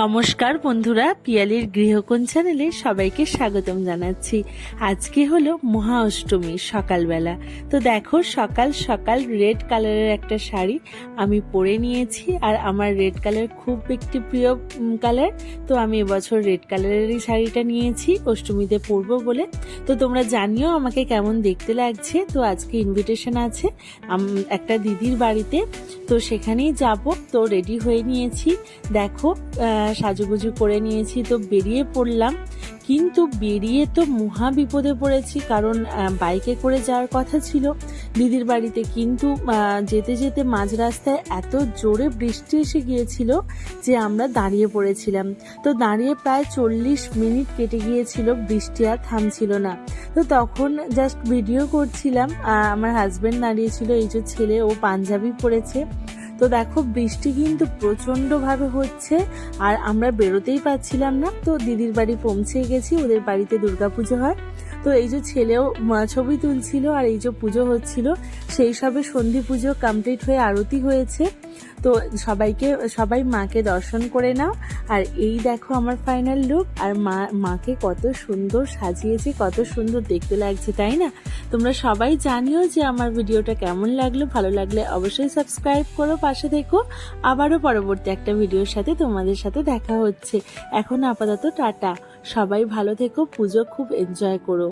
নমস্কার বন্ধুরা, পিয়ালির গৃহকোণ চ্যানেলে সবাইকে স্বাগতম জানাচ্ছি। আজকে হলো মহা অষ্টমী, সকালবেলা। তো দেখো, সকাল সকাল রেড কালারের একটা শাড়ি আমি পরে নিয়েছি, আর আমার রেড কালার খুব একটি প্রিয় কালার। তো আমি এবছর রেড কালারেরই শাড়িটা নিয়েছি, অষ্টমীতে পরবো বলে। তো তোমরা জানিও আমাকে কেমন দেখতে লাগছে। তো আজকে ইনভিটেশন আছে একটা দিদির বাড়িতে। তো সেখানেই যাব। তো রেডি হয়ে নিয়েছি। দেখো সাজুগুজু করে নিয়েছি, তো বেরিয়ে পড়লাম। কিন্তু বেরিয়ে তো মহা বিপদে পড়েছি, কারণ বাইকে করে যাওয়ার কথা ছিল। দিদির বাড়িতে কিন্তু যেতে যেতে মাঝ রাস্তায় এত জোরে বৃষ্টি এসে গিয়েছিল যে আমরা দাঁড়িয়ে পড়েছিলাম। তো দাঁড়িয়ে প্রায় চল্লিশ মিনিট কেটে গিয়েছিল, বৃষ্টি আর থামছিল না। তো তখন জাস্ট ভিডিও করছিলাম আমার হাজবেন্ড দাঁড়িয়েছিল, এই যে ছেলে, ও পাঞ্জাবি পরেছে। তো দেখো, বৃষ্টি কিন্তু প্রচণ্ড ভাবে হচ্ছে, আর আমরা বেরোতেই পারছিলাম না। তো দিদির বাড়ি পৌঁছে গেছি, ওদের বাড়িতে দুর্গাপুজো হয়। তো এই যে ছেলেও ছবি তুলছিল, আর এই যে পুজো হচ্ছিল, সেই সবে সন্ধি পুজো কমপ্লিট হয়ে আরতি হয়েছে। তো সবাইকে, সবাই মাকে দর্শন করে নাও। আর এই দেখো আমার ফাইনাল লুক আর মা, মাকে কত সুন্দর সাজিয়েছে, কত সুন্দর দেখতে লাগছে, তাই না? তোমরা সবাই জানিও যে আমার ভিডিওটা কেমন লাগল, ভালো লাগলে অবশ্যই সাবস্ক্রাইব করো, পাশে থেকো। আবারও পরবর্তী একটা ভিডিওর সাথে তোমাদের সাথে দেখা হচ্ছে। এখন আপাতত টাটা। সবাই ভালো থেকো, পুজো খুব এনজয় করো।